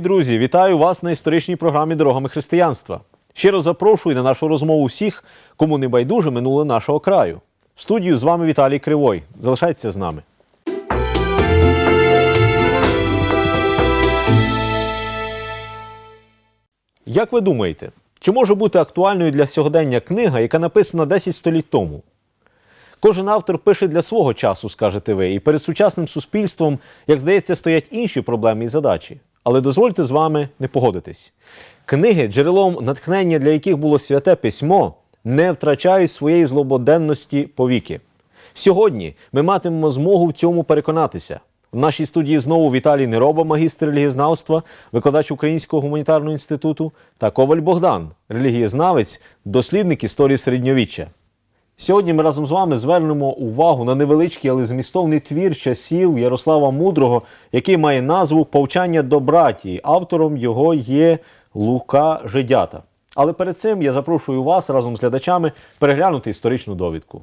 Дорогі друзі, вітаю вас на історичній програмі Дорогами християнства. Щиро запрошую на нашу розмову всіх, кому не байдуже минуле нашого краю. В студію з вами Віталій Кривой. Залишайтеся з нами. Як ви думаєте, чи може бути актуальною для сьогодення книга, яка написана 10 століть тому? Кожен автор пише для свого часу, скажете ви, і перед сучасним суспільством, як здається, стоять інші проблеми і задачі. Але дозвольте з вами не погодитись. Книги, джерелом натхнення, для яких було святе письмо, не втрачають своєї злободенності повіки. Сьогодні ми матимемо змогу в цьому переконатися. В нашій студії знову Віталій Нероба, магістр релігієзнавства, викладач Українського гуманітарного інституту, та Коваль Богдан, релігієзнавець, дослідник історії середньовіччя. Сьогодні ми разом з вами звернемо увагу на невеличкий, але змістовний твір часів Ярослава Мудрого, який має назву Повчання до братії. Автором його є Лука Жидята. Але перед цим я запрошую вас разом з глядачами переглянути історичну довідку.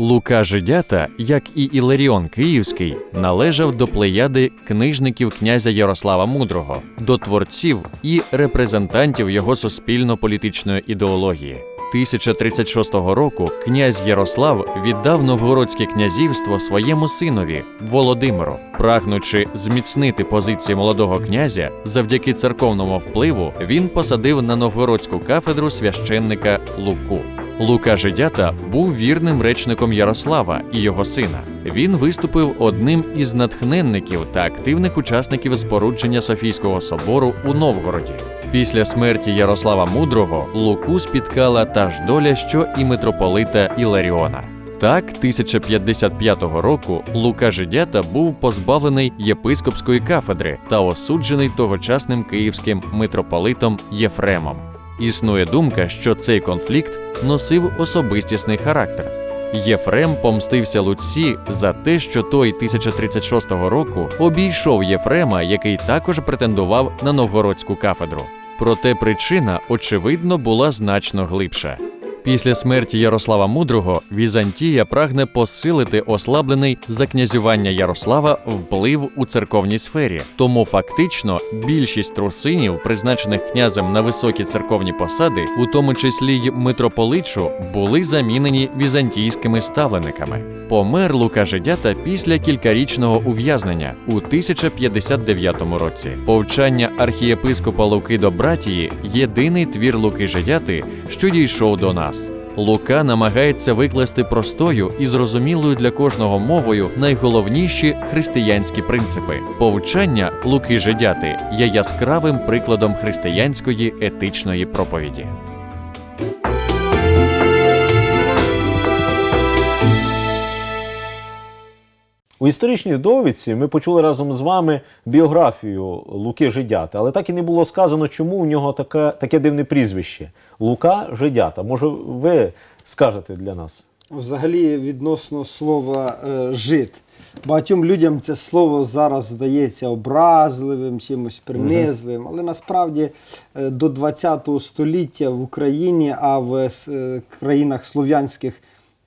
Лука Жидята, як і Іларіон Київський, належав до плеяди книжників князя Ярослава Мудрого, до творців і репрезентантів його суспільно-політичної ідеології. 1036 року князь Ярослав віддав новгородське князівство своєму синові Володимиру, прагнучи зміцнити позиції молодого князя, завдяки церковному впливу він посадив на новгородську кафедру священника Луку. Лука Жидята був вірним речником Ярослава і його сина. Він виступив одним із натхненників та активних учасників спорудження Софійського собору у Новгороді. Після смерті Ярослава Мудрого Луку спіткала та ж доля, що і митрополита Іларіона. Так, 1055 року Лука Жидята був позбавлений єпископської кафедри та осуджений тогочасним київським митрополитом Єфремом. Існує думка, що цей конфлікт носив особистісний характер. Єфрем помстився Луці за те, що той 1036 року обійшов Єфрема, який також претендував на новгородську кафедру. Проте причина, очевидно, була значно глибша. Після смерті Ярослава Мудрого Візантія прагне посилити ослаблений за князювання Ярослава вплив у церковній сфері. Тому фактично більшість русинів, призначених князем на високі церковні посади, у тому числі й митрополичу, були замінені візантійськими ставлениками. Помер Лука Жидята після кількарічного ув'язнення у 1059 році. Повчання архієпископа Луки до братії єдиний твір Луки Жидяти, що дійшов до нас. Лука намагається викласти простою і зрозумілою для кожного мовою найголовніші християнські принципи. Повчання Луки Жидяти є яскравим прикладом християнської етичної проповіді. У історичній довідці ми почули разом з вами біографію Луки Жидята, але так і не було сказано, чому у нього таке, таке дивне прізвище Лука Жидята. Може, ви скажете для нас? Взагалі, відносно слова е, жид. Багатьом людям це слово зараз здається образливим, чимось принизливим, але насправді е, до 20 століття в Україні, а в е, країнах слов'янських,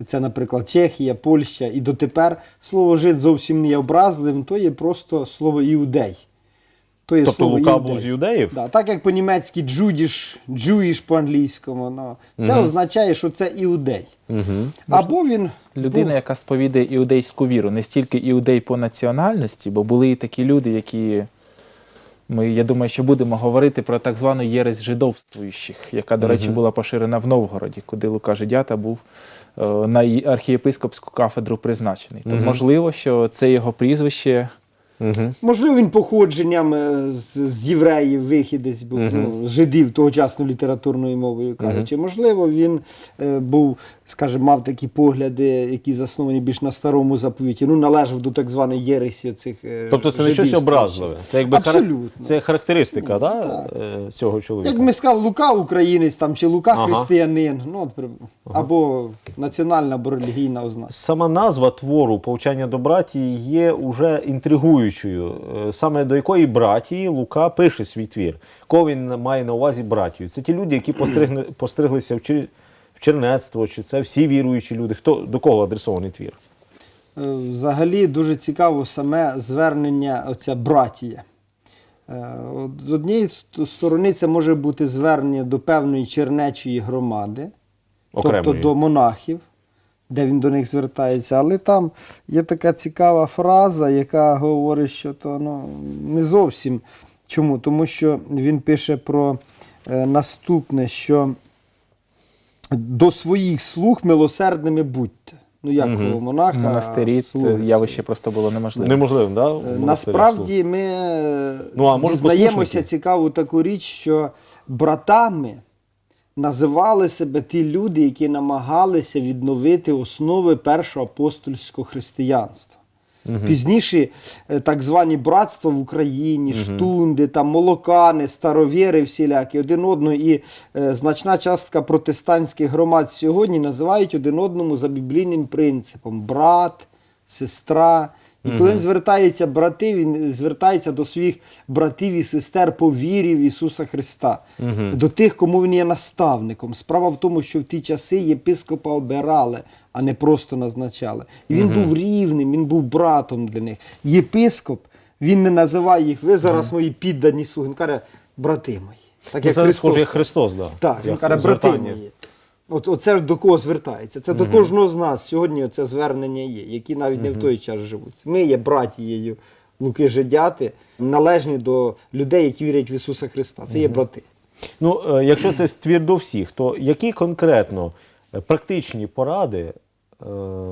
це, наприклад, Чехія, Польща, і дотепер слово жид зовсім не є образливим, то є просто слово іудей. То є Тобто слово Лука іудей. був з юдеїв? Да, так як по-німецьки джудіш, джуїш по-англійському. Ну, це означає, що це іудей. Або він Людина, був- яка сповідає іудейську віру, не стільки іудей по національності, бо були і такі люди, які. Ми, я думаю, що будемо говорити про так звану єресь жидовствуючих, яка, до речі, була поширена в Новгороді, куди Лука Жидята був на архієпископську кафедру призначений. То можливо, що це його прізвище. Угу. Можливо, він походженням е, з, з євреїв вихідець був, ну, з жидів тогочасною літературною мовою кажучи. Можливо, він е, був, скажімо, мав такі погляди, які засновані більш на старому заповіті. Ну, належав до так званої єресі цих. е, Тобто це не щось образливе. Це якби Абсолютно. це характеристика да, е, цього чоловіка. Як ми сказали, Лука українець там, чи Лука Ага. християнин, ну, от або національна, або релігійна ознака. Сама назва твору Повчання до братії є уже інтригуючою, Е, саме до якої братії Лука пише свій твір. Кого він має на увазі братію? Це ті люди, які постригне, постриглися в, чер- в чернецтво, чи це всі віруючі люди? Хто до кого адресований твір? Е, Взагалі дуже цікаво саме звернення оця братія. Е, З однієї сторони це може бути звернення до певної чернечої громади, тобто до монахів, де він до них звертається. Але там є така цікава фраза, яка говорить, що то ну, не зовсім. Чому? Тому що він пише про е, наступне, що до своїх слуг милосердними будьте. Ну, як Мгм. у монаха. Монастирі слуги це явище просто було неможливо. Неможливо, да? Е, Насправді ми е, Ну, а може, дізнаємося послушники? цікаву таку річ, що братами називали себе ті люди, які намагалися відновити основи першого апостольського християнства. Пізніше е, так звані братства в Україні, штунди, там, молокани, старовіри всілякі, один одного, і е, значна частка протестантських громад сьогодні називають один одному за біблійним принципом брат, сестра. І коли він звертається брати, він звертається до своїх братів і сестер по вірі в Ісуса Христа, до тих, кому він є наставником. Справа в тому, що в ті часи єпископа обирали, а не просто назначали. І він був рівним, він був братом для них. Єпископ, він не називає їх, ви зараз мої піддані слуги. Він каже, брати мої. Так Ну, це схоже, як Христос, да. так, він як каже, брати звертання. мої. От, оце ж до кого звертається. Це до кожного з нас сьогодні це звернення є, які навіть не в той час живуть. Ми є братією Луки Жидяти, належні до людей, які вірять в Ісуса Христа. Це є брати. Ну, е, якщо це твір до всіх, то які конкретно е, практичні поради е,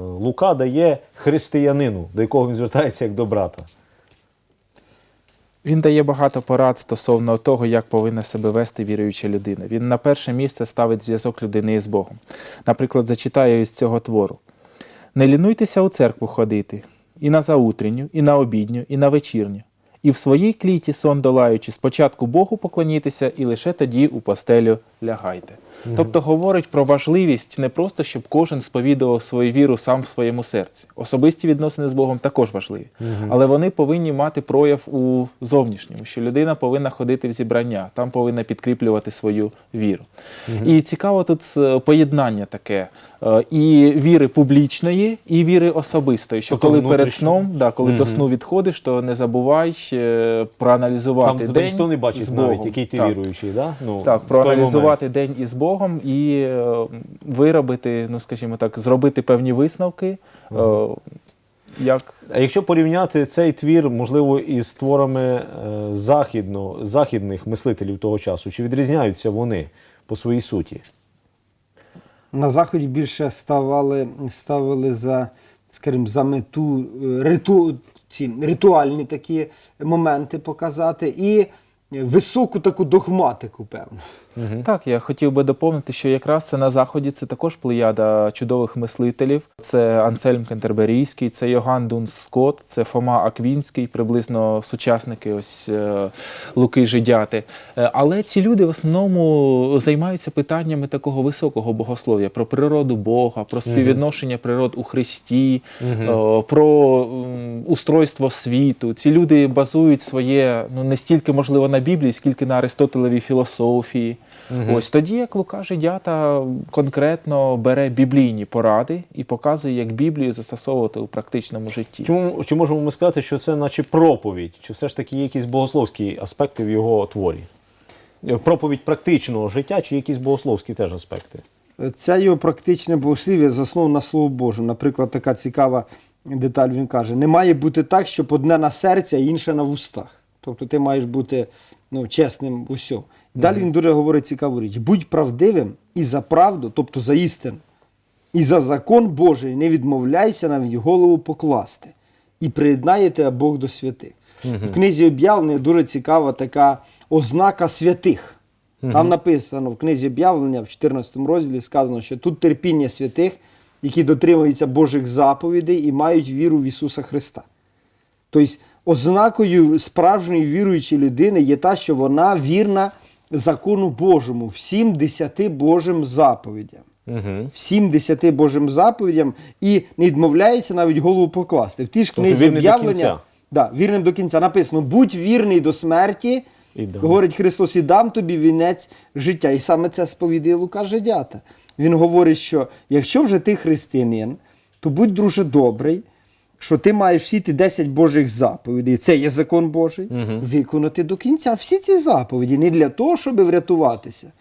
Лука дає християнину, до якого він звертається як до брата? Він дає багато порад стосовно того, як повинна себе вести віруюча людина. Він на перше місце ставить зв'язок людини із Богом. Наприклад, зачитаю із цього твору: не лінуйтеся у церкву ходити, і на заутренню, і на обідню, і на вечірню. І в своїй кліті сон долаючи, спочатку Богу поклонітеся, і лише тоді у постелю лягайте. Тобто говорить про важливість не просто, щоб кожен сповідував свою віру сам в своєму серці. Особисті відносини з Богом також важливі, але вони повинні мати прояв у зовнішньому, що людина повинна ходити в зібрання, там повинна підкріплювати свою віру. І цікаво тут е, поєднання таке е, і віри публічної, і віри особистої. Що Тобто коли перед сном, да, коли до сну відходиш, то не забувай е, проаналізувати Там день ніхто не бачить з навіть, який ти Так. віруючий, да? ну, Так, проаналізувати день із Богом і е, виробити, ну скажімо так, зробити певні висновки. е, як А якщо порівняти цей твір, можливо, із творами е, західно, західних мислителів того часу, чи відрізняються вони по своїй суті? На Заході більше ставали, ставили за, скажімо, за мету риту, ці, ритуальні такі моменти показати і високу таку догматику, певно. Так, я хотів би доповнити, що якраз це на заході це також плеяда чудових мислителів. Це Ансельм Кентерберійський, це Йоган Дун Скотт, це Фома Аквінський, приблизно сучасники ось е, Луки Жидяти. Е, Але ці люди в основному займаються питаннями такого високого богослов'я про природу Бога, про співвідношення природ у Христі, е, про устройство світу. Ці люди базують своє ну не стільки можливо на Біблії, скільки на Аристотелевій філософії. Ось тоді, як Лука Жидята конкретно бере біблійні поради і показує, як Біблію застосовувати у практичному житті. Чому, чи можемо ми сказати, що це наче проповідь, чи все ж таки є якісь богословські аспекти в його творі? Е, Проповідь практичного життя, чи якісь богословські теж аспекти? Це його практичне богослів'я засновано на Слово Боже. Наприклад, така цікава деталь він каже: не має бути так, щоб одне на серці, а інше на вустах. Тобто ти маєш бути ну, чесним в усьому. Далі він дуже говорить цікаву річ: будь правдивим і за правду, тобто за істину, і за закон Божий не відмовляйся навіть голову покласти. І приєднає тебе Бог до святих. В книзі об'явлення дуже цікава така ознака святих. Там написано в книзі об'явлення в 14 розділі сказано, що тут терпіння святих, які дотримуються Божих заповідей і мають віру в Ісуса Христа. Тобто, ознакою справжньої віруючої людини є та, що вона вірна закону Божому, всім десяти Божим заповідям. Угу. Всім десяти Божим заповідям і не відмовляється навіть голову покласти. В тій ж Тобто книзі до об'явлення. Да, вірним до кінця написано: будь вірний до смерті, І говорить Христос, і дам тобі вінець життя. І саме це сповідає Лука Жидята. Він говорить, що якщо вже ти християнин, то будь дуже добрий, що ти маєш всі ті 10 Божих заповідей, це є закон Божий, виконати до кінця всі ці заповіді не для того, щоб врятуватися,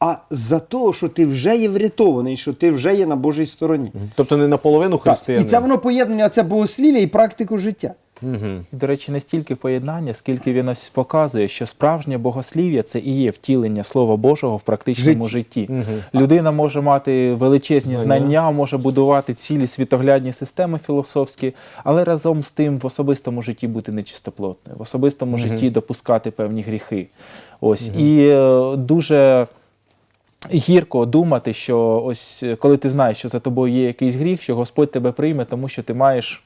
а за того, що ти вже є врятований, що ти вже є на Божій стороні. Тобто не наполовину Так. І це воно поєднання, це богослів'я і практику життя. Мгм. До речі, не стільки поєднання, скільки він ось показує, що справжнє богослів'я це і є втілення Слова Божого в практичному житті. Людина може мати величезні Знання. знання. може будувати цілі світоглядні системи філософські, але разом з тим в особистому житті бути нечистоплотною, в особистому житті допускати певні гріхи. Ось і е, дуже. Гірко думати, що ось коли ти знаєш, що за тобою є якийсь гріх, що Господь тебе прийме, тому що ти маєш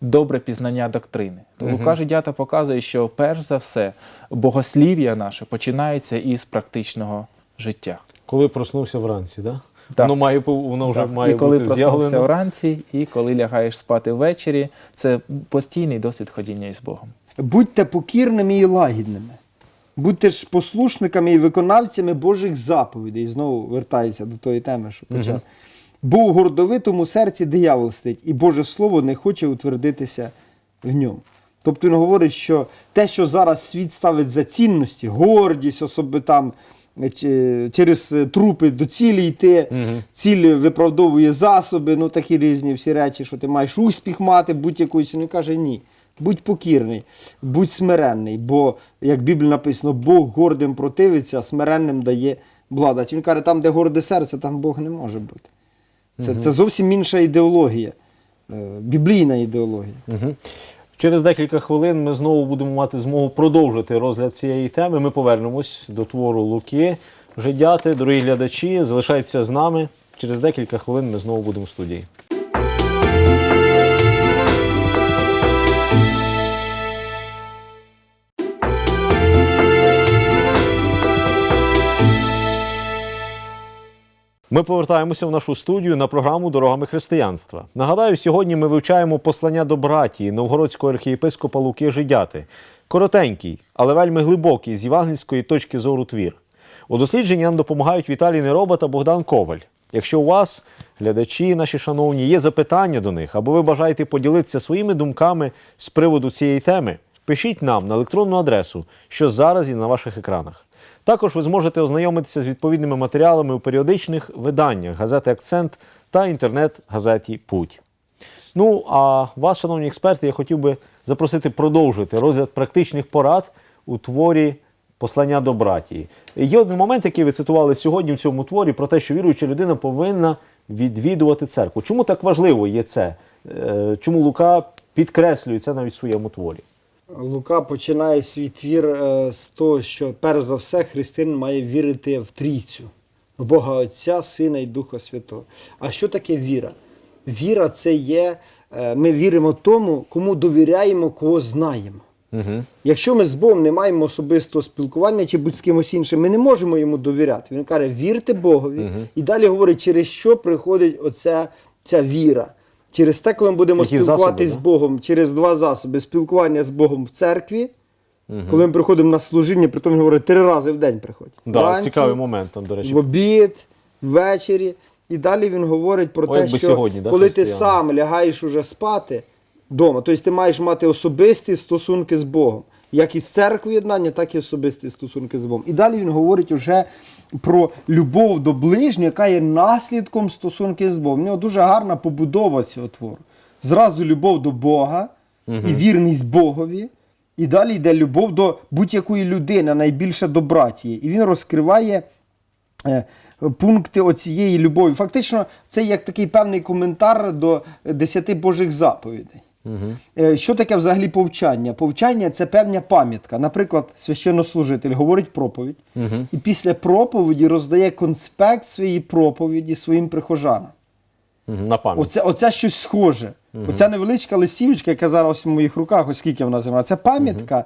добре пізнання доктрини. Тому Лука Жидята показує, що перш за все богослів'я наше починається із практичного життя. Коли проснувся вранці, да? Так. Воно має воно вже Так. має і коли бути проснувся з'явлено. вранці, і коли лягаєш спати ввечері, це постійний досвід ходіння із Богом. Будьте покірними і лагідними. Будьте ж послушниками і виконавцями Божих заповідей. І знову вертається до тої теми, що почав. Бо у гордовитому серці диявол сидить, і Боже Слово не хоче утвердитися в ньому. Тобто він говорить, що те, що зараз світ ставить за цінності, гордість, особи там е, через е, трупи до цілі йти, ціль виправдовує засоби, ну такі різні всі речі, що ти маєш успіх мати, будь-якою ціною. каже ні. Будь покірний, будь смиренний, бо, як в Біблії написано, Бог гордим противиться, а смиренним дає благодать. Він каже, там, де горде серце, там Бог не може бути. Це, це зовсім інша ідеологія, е, біблійна ідеологія. Угу. Через декілька хвилин ми знову будемо мати змогу продовжити розгляд цієї теми. Ми повернемось до твору Луки. Жидяти, дорогі глядачі, залишайтеся з нами. Через декілька хвилин ми знову будемо в студії. Ми повертаємося в нашу студію на програму Дорогами християнства. Нагадаю, сьогодні ми вивчаємо послання до братії новгородського архієпископа Луки Жидяти. Коротенький, але вельми глибокий з євангельської точки зору твір. У дослідженні нам допомагають Віталій Нероба та Богдан Коваль. Якщо у вас, глядачі наші шановні, є запитання до них, або ви бажаєте поділитися своїми думками з приводу цієї теми, пишіть нам на електронну адресу, що зараз є на ваших екранах. Також ви зможете ознайомитися з відповідними матеріалами у періодичних виданнях газети Акцент та інтернет-газеті Путь. Ну, а вас, шановні експерти, я хотів би запросити продовжити розгляд практичних порад у творі Послання до братії. Є один момент, який ви цитували сьогодні в цьому творі, про те, що віруюча людина повинна відвідувати церкву. Чому так важливо є це? Е, Чому Лука підкреслює це навіть в своєму творі? Лука починає свій твір е, з того, що перш за все християнин має вірити в трійцю, в Бога Отця, Сина і Духа Святого. А що таке віра? Віра це є, е, ми віримо тому, кому довіряємо, кого знаємо. Угу. Якщо ми з Богом не маємо особистого спілкування чи будь з кимось іншим, ми не можемо йому довіряти. Він каже, вірте Богові. І далі говорить, через що приходить оця ця віра. Через те, коли ми будемо Які спілкуватись засоби, з Богом, через два засоби: спілкування з Богом в церкві, коли ми приходимо на служіння, при тому говорить, три рази в день приходь. Да, Вранці, цікавий момент там, до речі. в обід, ввечері. І далі він говорить про О, те, що сьогодні, да, коли ти сам лягаєш уже спати вдома, тобто ти маєш мати особисті стосунки з Богом. Як із церквою єднання, так і особисті стосунки з Богом. І далі він говорить уже про любов до ближнього, яка є наслідком стосунки з Богом. В нього дуже гарна побудова цього твору. Зразу любов до Бога і вірність Богові. І далі йде любов до будь-якої людини, найбільше до братії. І він розкриває е, пункти оцієї любові. Фактично, це як такий певний коментар до десяти Божих заповідей. Е, Що таке взагалі повчання? Повчання це певна пам'ятка. Наприклад, священнослужитель говорить проповідь, і після проповіді роздає конспект своєї проповіді своїм прихожанам. Угу. На пам'ять. Оце, оце щось схоже. Оця невеличка листівочка, яка зараз в моїх руках, оскільки вона зима, це пам'ятка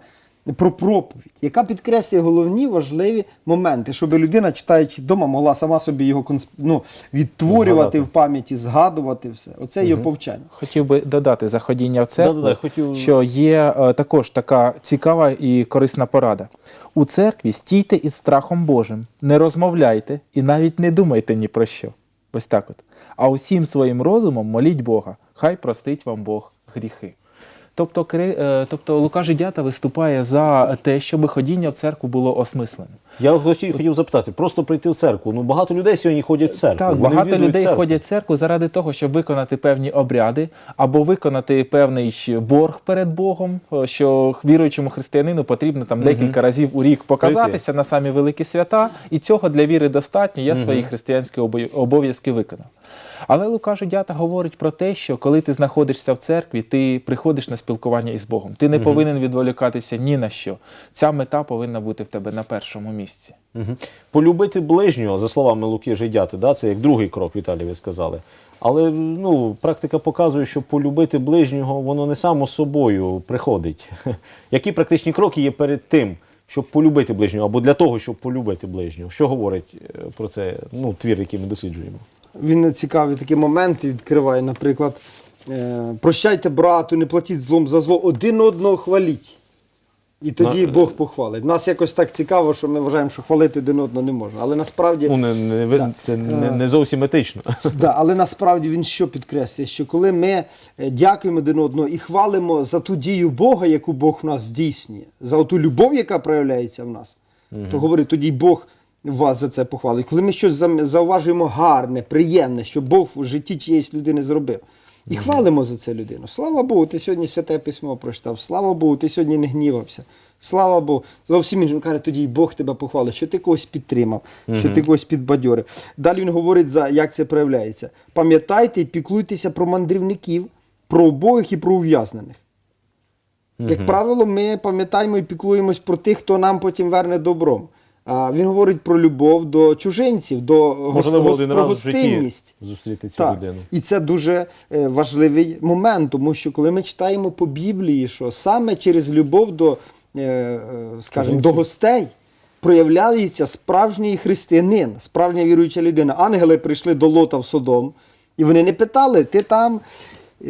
про проповідь, яка підкреслює головні важливі моменти, щоб людина, читаючи вдома, могла сама собі його консп... ну, відтворювати Згадати. в пам'яті, згадувати все. Оце його повчання. Хотів би додати за ходіння в церкву, Да-да-да, хотів- що є е, також така цікава і корисна порада. У церкві стійте із страхом Божим, не розмовляйте і навіть не думайте ні про що. Ось так от. А усім своїм розумом моліть Бога, хай простить вам Бог гріхи. Тобто, Кри- е, тобто Лука Жидята виступає за те, щоб ходіння в церкву було осмисленим. Я хотів, хотів запитати, просто прийти в церкву. Ну багато людей сьогодні ходять в церкву. Так, вони багато людей церкву. ходять в церкву заради того, щоб виконати певні обряди або виконати певний борг перед Богом, е, що віруючому християнину потрібно там декілька разів у рік показатися на самі великі свята, і цього для віри достатньо. Я свої християнські обов'язки виконав. Але Лука Жидята говорить про те, що коли ти знаходишся в церкві, ти приходиш на спілкування із Богом. Ти не повинен відволікатися ні на що. Ця мета повинна бути в тебе на першому місці. Мгм. Полюбити ближнього, за словами Луки Жидяти, да, це як другий крок, Віталій, ви сказали. Але ну, практика показує, що полюбити ближнього, воно не само собою приходить. Які практичні кроки є перед тим, щоб полюбити ближнього, або для того, щоб полюбити ближнього? Що говорить е, про це ну, твір, який ми досліджуємо? Він цікавий такий момент відкриває, наприклад, е, прощайте брату, не платіть злом за зло, один одного хваліть. І тоді На- Бог похвалить. Нас якось так цікаво, що ми вважаємо, що хвалити один одного не можна. Але насправді, Ну, не, не, ви- Так. це не, Е, не зовсім етично. да, але насправді він що підкреслює? Що коли ми е, дякуємо один одного і хвалимо за ту дію Бога, яку Бог в нас здійснює, за ту любов, яка проявляється в нас, то говорить, тоді Бог вас за це похвалить. Коли ми щось зауважуємо гарне, приємне, що Бог в житті чиєїсь людини зробив. І хвалимо за це людину. Слава Богу, ти сьогодні святе письмо прочитав. Слава Богу, ти сьогодні не гнівався. Слава Богу. Зовсім іншим каже, тоді й Бог тебе похвалить, що ти когось підтримав, що ти когось підбадьорив. Далі він говорить, за як це проявляється. Пам'ятайте і піклуйтеся про мандрівників, про убогих і про ув'язнених. Як правило, ми пам'ятаємо і піклуємось про тих, хто нам потім верне добром. А він говорить про любов до чужинців, до Можливо, гос- один про раз в житті гостинність. зустріти цю Так. людину. І це дуже е, важливий момент, тому що коли ми читаємо по Біблії, що саме через любов до, е, е, скажімо, до Чужинців. гостей проявляється справжній християнин, справжня віруюча людина. Ангели прийшли до Лота в Содом, і вони не питали, ти там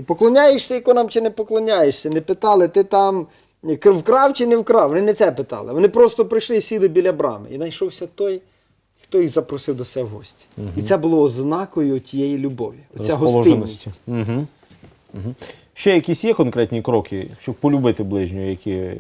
поклоняєшся іконам чи не поклоняєшся. Не питали, ти там вкрав чи не вкрав. Вони не це питали. Вони просто прийшли і сіли біля брами. І знайшовся той, хто їх запросив до себе в гості. І це було ознакою тієї любові. Оця гостинність. Угу. Угу. Ще якісь є конкретні кроки, щоб полюбити ближнього, які е,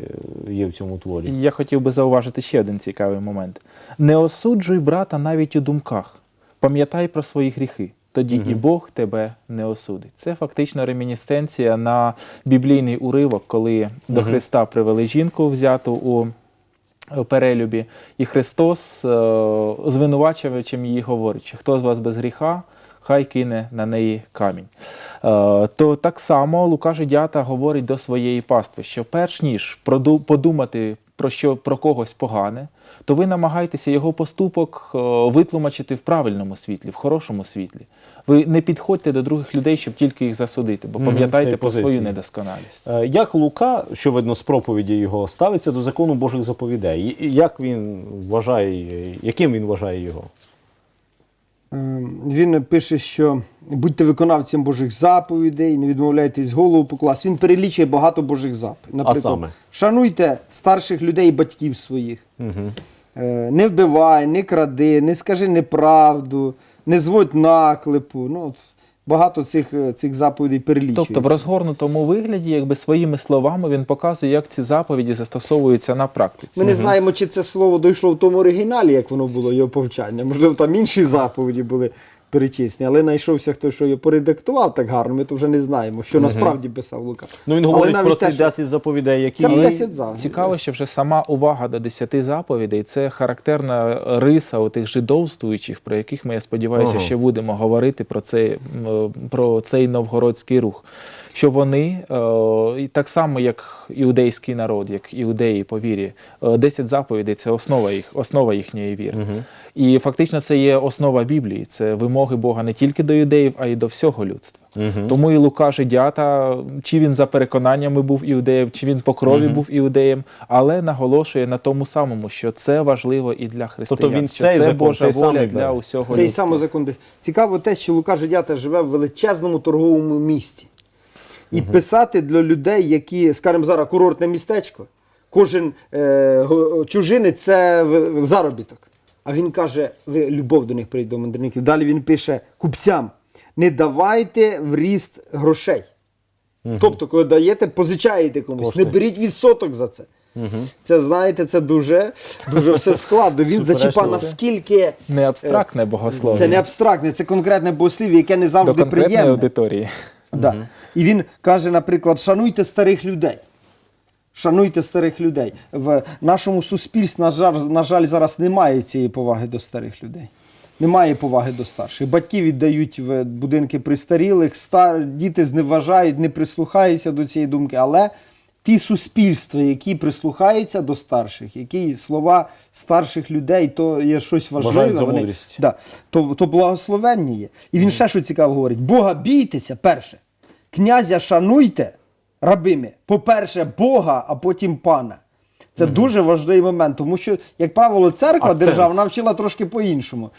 є в цьому творі? Я хотів би зауважити ще один цікавий момент: не осуджуй брата навіть у думках, пам'ятай про свої гріхи. Тоді і Бог тебе не осудить. Це фактично ремінісценція на біблійний уривок, коли до Христа привели жінку, взяту у е, перелюбі, і Христос, е, звинувачувачем її говорить, що хто з вас без гріха, хай кине на неї камінь. Е, То так само Лука Жидята говорить до своєї пастви, що перш ніж подумати про що про когось погане, то ви намагаєтеся його поступок е, витлумачити в правильному світлі, в хорошому світлі. Ви не підходьте до других людей, щоб тільки їх засудити, бо пам'ятайте про свою недосконалість. Е, Як Лука, що видно з проповіді його, ставиться до закону Божих заповідей? Як він вважає, яким він вважає його? Ем, Він пише, що будьте виконавцем Божих заповідей, не відмовляйтесь голову покласти. Він перелічує багато Божих заповідей. А саме? шануйте старших людей і батьків своїх. Угу. Не вбивай, не кради, не скажи неправду, не зводь наклепу. Ну, от багато цих, е, цих заповідей перелічується. Тобто в розгорнутому вигляді, якби своїми словами, він показує, як ці заповіді застосовуються на практиці. Ми не знаємо, чи це слово дійшло в тому оригіналі, як воно було його повчання. Можливо, там інші заповіді були перечисні, але знайшовся хтось, що його поредактував так гарно. Ми то вже не знаємо, що насправді писав Лука. Ну він говорить навіть про ці 10 заповідей, які Це 10 заповідей. Цікаво, що вже сама увага до десяти заповідей це характерна риса отих жидовствуючих, про яких ми, я сподіваюся, Ага. ще будемо говорити про цей, про цей новгородський рух. Що вони, е, так само, як іудейський народ, як іудеї по вірі, е, 10 заповідей це основа їх, основа їхньої віри. І фактично це є основа Біблії, це вимоги Бога не тільки до юдеїв, а й до всього людства. Тому і Лука Жидята, чи він за переконаннями був іудеєм, чи він по крові був іудеєм, але наголошує на тому самому, що це важливо і для християн. Тобто він що цей це закон, Божа цей воля бере. для усього Цей людства. саме закон. Цікаво те, що Лука Жидята живе в величезному торговому місті. І писати для людей, які, скажімо, зараз курортне містечко, кожен е, чужинець це заробіток. А він каже, ви любов до них прийде до мандрівників. Далі він пише купцям: не давайте в ріст грошей. Тобто, коли даєте, позичаєте комусь, Кошти. не беріть відсоток за це. Це знаєте, це дуже, дуже все складно. Він зачіпав наскільки Не абстрактне богослов'я. це не абстрактне, це конкретне богослів'я, яке не до завжди конкретної приємне. аудиторії. Да. І він каже, наприклад, шануйте старих людей. Шануйте старих людей. В нашому суспільстві, на жаль, на жаль, зараз немає цієї поваги до старих людей. Немає поваги до старших. Батьки віддають в будинки престарілих, стар... діти зневажають, не прислухаються до цієї думки. Але ті суспільства, які прислухаються до старших, які слова старших людей, то є щось важливе. За вони- Да, то, то благословення є. І він ще що цікаво говорить: Бога бійтеся, перше. Князя шануйте, рабими. По-перше, Бога, а потім пана. Це дуже важливий момент, тому що, як правило, церква державна вчила трошки по-іншому.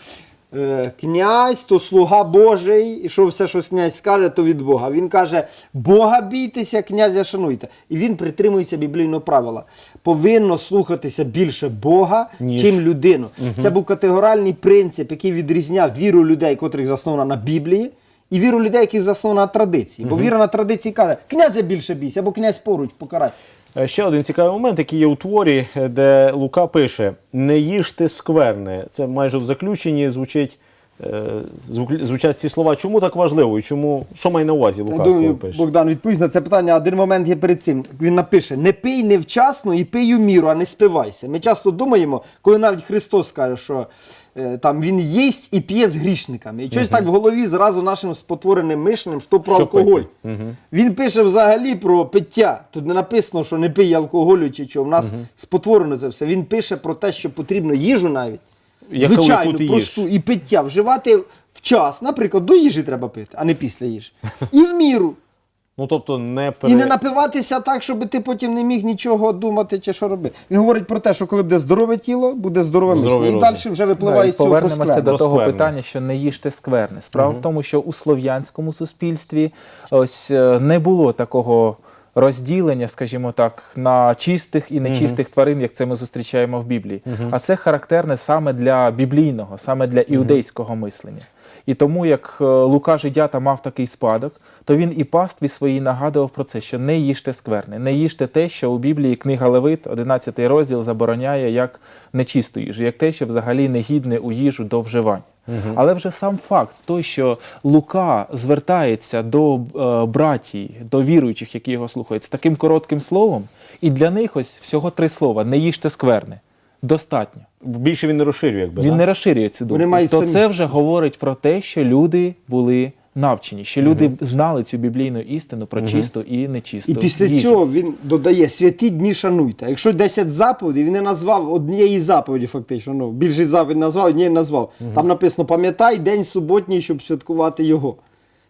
Е, князь то слуга Божий, і що все, що князь скаже, то від Бога. Він каже: Бога бійтеся, князя шануйте. І він притримується біблійного правила. Повинно слухатися більше Бога, Ніж. чим людину. Це був категоріальний принцип, який відрізняв віру людей, котрих заснована на Біблії, і віру людей, які заснована на традиції. Бо віра на традиції каже, князя більше бійся, або князь поруч покарай. Е, Ще один цікавий момент, який є у творі, е, де Лука пише: Не їжте скверне. Це майже в заключенні звучить, звучать ці слова. Чому так важливо? І чому що має на увазі Лука? Думаю, пише? Богдан відповість на це питання. Один момент є перед цим. Він напише: не пий невчасно і пий у міру, а не спивайся. Ми часто думаємо, коли навіть Христос каже, що е, там він їсть і п'є з грішниками. І щось так в голові зразу нашим спотвореним мишленням, що про Що алкоголь. пити? Він пише взагалі про пиття. Тут не написано, що не пий алкоголю чи що. У нас спотворено це все. Він пише про те, що потрібно їжу навіть. Звичайну, яку ти просту їш. і пиття вживати в час. Наприклад, до їжі треба пити, а не після їжі. І в міру. Ну тобто не пере... І не напиватися так, щоб ти потім не міг нічого думати чи що робити. Він говорить про те, що коли буде здорове тіло, буде здорове Здоровий мислення. І розум. далі вже Да, випливає і з цього про повернемося скверне. до того питання, що не їжте скверне. Справа в тому, що у слов'янському суспільстві ось е, не було такого розділення, скажімо так, на чистих і нечистих тварин, як це ми зустрічаємо в Біблії. А це характерне саме для біблійного, саме для іудейського мислення. І тому, як е, Лука Жидята мав такий спадок, то він і пастві своїй нагадував про це, що не їжте скверне, не їжте те, що у Біблії книга Левит, 11 розділ, забороняє як нечисту їжу, як те, що взагалі негідне у їжу до вживання. Але вже сам факт, той, що Лука звертається до е, братій, до віруючих, які його слухають, з таким коротким словом, і для них ось всього три слова: не їжте скверне. Достатньо. Більше він не розширює, якби. Він да? не розширює цю Вони думку. мають То самі це вже говорить про те, що люди були навчені, що люди знали цю біблійну істину про чисту і нечисту. І після їжу. цього він додає святі дні шануйте. Якщо 10 заповідей, він не назвав однієї заповіді, фактично. Ну, більшість заповідей назвав, однієї назвав. Там написано: пам'ятай день суботній, щоб святкувати його.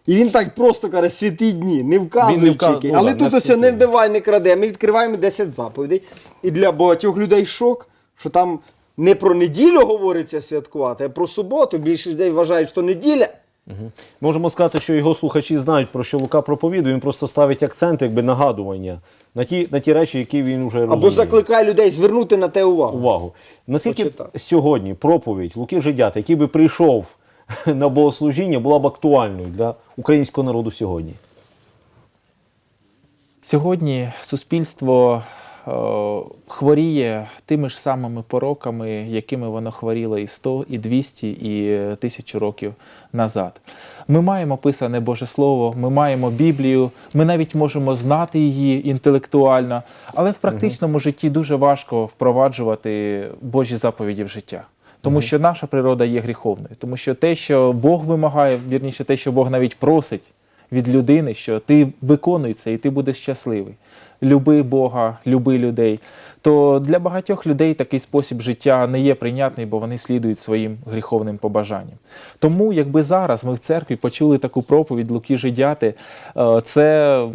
І він так просто каже, святі дні, не вказуючи. вка- які. ну, Але да, тут ось не вбивай, не краде. Ми відкриваємо 10 заповідей. І для багатьох людей шок, що там не про неділю говориться святкувати, а про суботу. Більшість людей вважають, що неділя. Можемо сказати, що його слухачі знають, про що Лука проповідує. Він просто ставить акцент, якби нагадування на ті, на ті речі, які він вже розуміє. Або закликає людей звернути на те увагу. увагу. Наскільки Почитати. сьогодні проповідь Луки Жидята, який би прийшов на богослужіння, була б актуальною для українського народу сьогодні? Сьогодні суспільство хворіє тими ж самими пороками, якими воно хворіло і 100, і 200, і 1000 років назад. Ми маємо писане Боже Слово, ми маємо Біблію, ми навіть можемо знати її інтелектуально, але в практичному житті дуже важко впроваджувати Божі заповіді в життя. Тому що наша природа є гріховною, тому що те, що Бог вимагає, вірніше, те, що Бог навіть просить від людини, що ти виконуй це і ти будеш щасливий. Люби Бога, люби людей. То для багатьох людей такий спосіб життя не є прийнятний, бо вони слідують своїм гріховним побажанням. Тому, якби зараз ми в церкві почули таку проповідь Луки Жидяти, е, це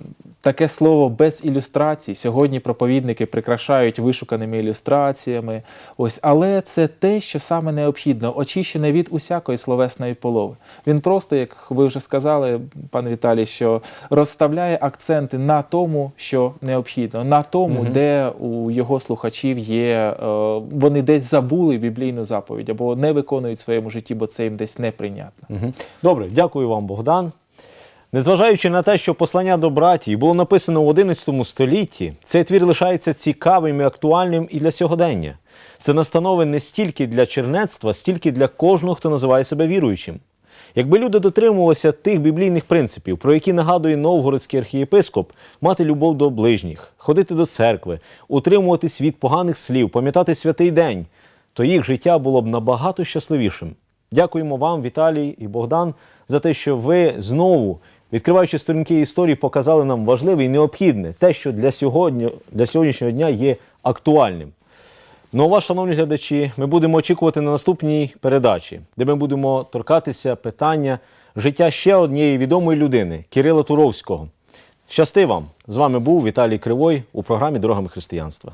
таке слово без ілюстрацій. Сьогодні проповідники прикрашають вишуканими ілюстраціями. Ось, але це те, що саме необхідно, очищене від усякої словесної полови. Він просто, як ви вже сказали, пане Віталій, що розставляє акценти на тому, що необхідно, на тому, де у його слухачів є, е, вони десь забули біблійну заповідь або не виконують в своєму житті, бо це їм десь неприйнятно. Мгм. Добре, дякую вам, Богдан. Незважаючи на те, що послання до братії було написано в XI столітті, цей твір лишається цікавим і актуальним і для сьогодення. Це настанови не стільки для чернецтва, стільки для кожного, хто називає себе віруючим. Якби люди дотримувалися тих біблійних принципів, про які нагадує новгородський архієпископ, мати любов до ближніх, ходити до церкви, утримуватись від поганих слів, пам'ятати святий день, то їх життя було б набагато щасливішим. Дякуємо вам, Віталій і Богдан, за те, що ви знову, відкриваючи сторінки історії, показали нам важливе і необхідне те, що для сьогодні, для сьогоднішнього дня є актуальним. Ну, а вас, шановні глядачі, ми будемо очікувати на наступній передачі, де ми будемо торкатися питання життя ще однієї відомої людини Кирила Туровського. Щасти вам! З вами був Віталій Кривой у програмі Дорогами християнства.